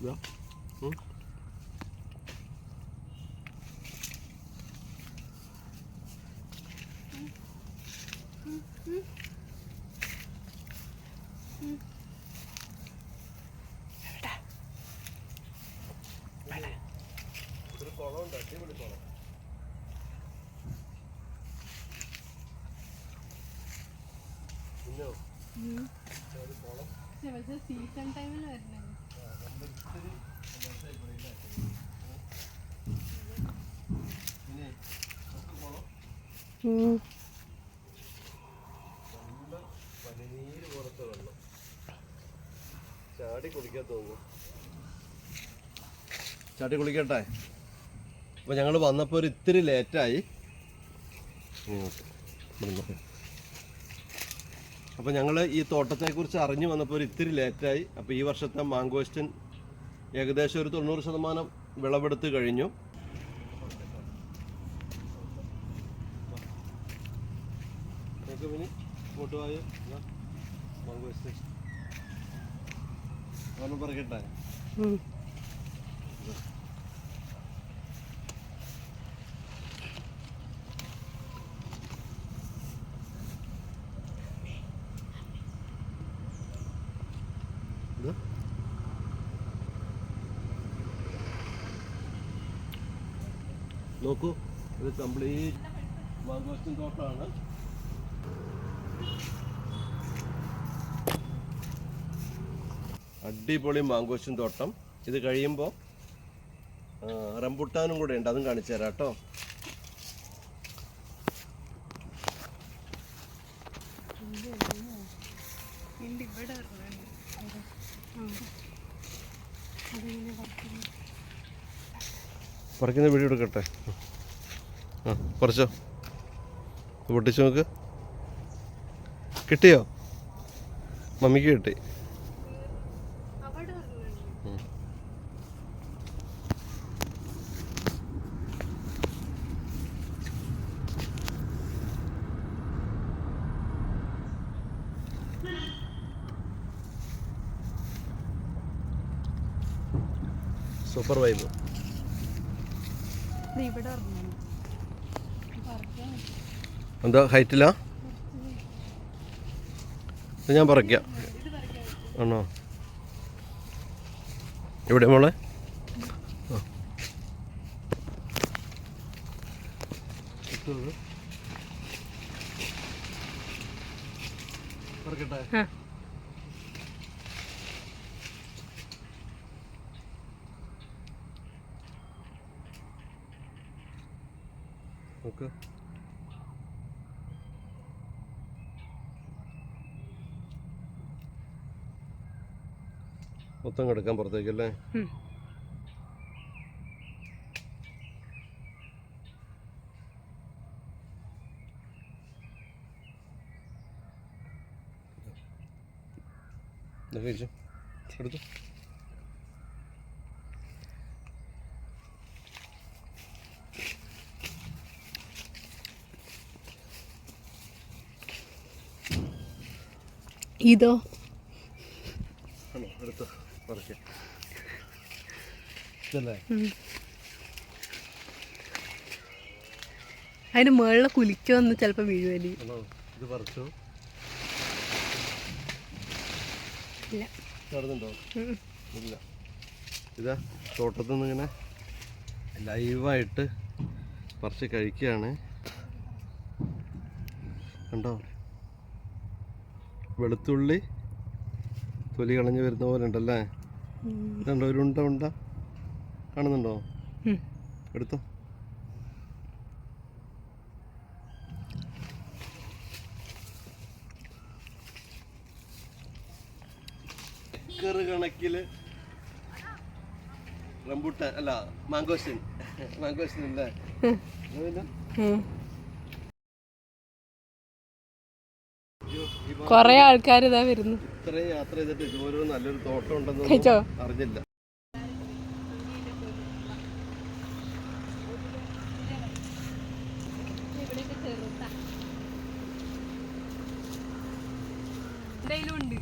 ഇതാ. ഉം. ഒരു പുറത്ത് വെള്ളം ചാടി തോന്നുന്നു ചാടി കുളിക്കട്ടെ. അപ്പോൾ ഞങ്ങൾ വന്നപ്പോൾ ഒരു ഇത്തിരി ലേറ്റായി അപ്പോൾ ഞങ്ങൾ ഈ തോട്ടത്തെക്കുറിച്ച് അറിഞ്ഞു വന്നപ്പോൾ ഒരു ഇത്തിരി ലേറ്റായി. അപ്പോൾ ഈ വർഷത്തെ മാങ്കോസ്റ്റിൻ ഏകദേശം ഒരു തൊണ്ണൂറ് ശതമാനം വിളവെടുത്ത് കഴിഞ്ഞു. പറയട്ടെ നോക്കൂ ഇത് കംപ്ലീറ്റ് മാങ്കോസ്റ്റിൻ തോട്ടമാണ് അടിപൊളി മാങ്കോസ്റ്റിൻ തോട്ടം. ഇത് കഴിയുമ്പോൾ റംബുട്ടാനും കൂടെ ഉണ്ട് അതും കാണിച്ചു തരാം കേട്ടോ ഉണ്ട് ഇവിടെ ഒരെണ്ണം ഉണ്ട്. ആ. അതെങ്ങനെ പറിക്കുന്നത്? പറിക്കുന്ന വീഡിയോ എടുക്കട്ടെ? ആ കുറച്ചോ പൊട്ടിച്ചു നോക്ക്. കിട്ടിയോ? മമ്മിക്ക് കിട്ടി. Super vibe. എന്താ ഹൈറ്റിലാ? ഇത് ഞാൻ പറിക്കാം. ഇത് പറിക്കാൻ പറ്റും. ആണോ എവിടെ മോളെ. പറിക്കട്ടെ. നോക്ക്. മൊത്തം കിടക്കാൻ പുറത്തേക്കല്ലേ? ഉം. ഇത് കഴിച്ചു? എടുത്തു? ഇതോ. അതിന് മേളിലെ കുലിക്കോ എന്ന് ചിലപ്പോ ഉം. ഇല്ല. ഇതാ തോട്ടത്തിൽ നിന്ന് ഇങ്ങനെ ലൈവായിട്ട് പറിച്ച് കഴിക്കുകയാണ്. കണ്ടോ? വെളുത്തുള്ളി തൊലി കളഞ്ഞ് വരുന്ന പോലെ ഉണ്ടല്ലേ? രണ്ടോ ഇതുണ്ടോ? ഒരു ഉണ്ട ഉണ്ട. കാണുന്നുണ്ടോ. എടുത്തോ. ഏക്കറ് കണക്കിൽ റംബൂട്ടാൻ അല്ല മാങ്കോസ്റ്റിൻ മാങ്കോസ്റ്റിൻ അല്ലേ? കുറേ ആൾക്കാർ ഇതാ വരുന്നു. ഇത്രയും യാത്ര ചെയ്തിട്ട് ഇതുപോലെ നല്ലൊരു തോട്ടം ഉണ്ടെന്ന് അറിഞ്ഞില്ല. എന്തെങ്കിലും ഉണ്ട്.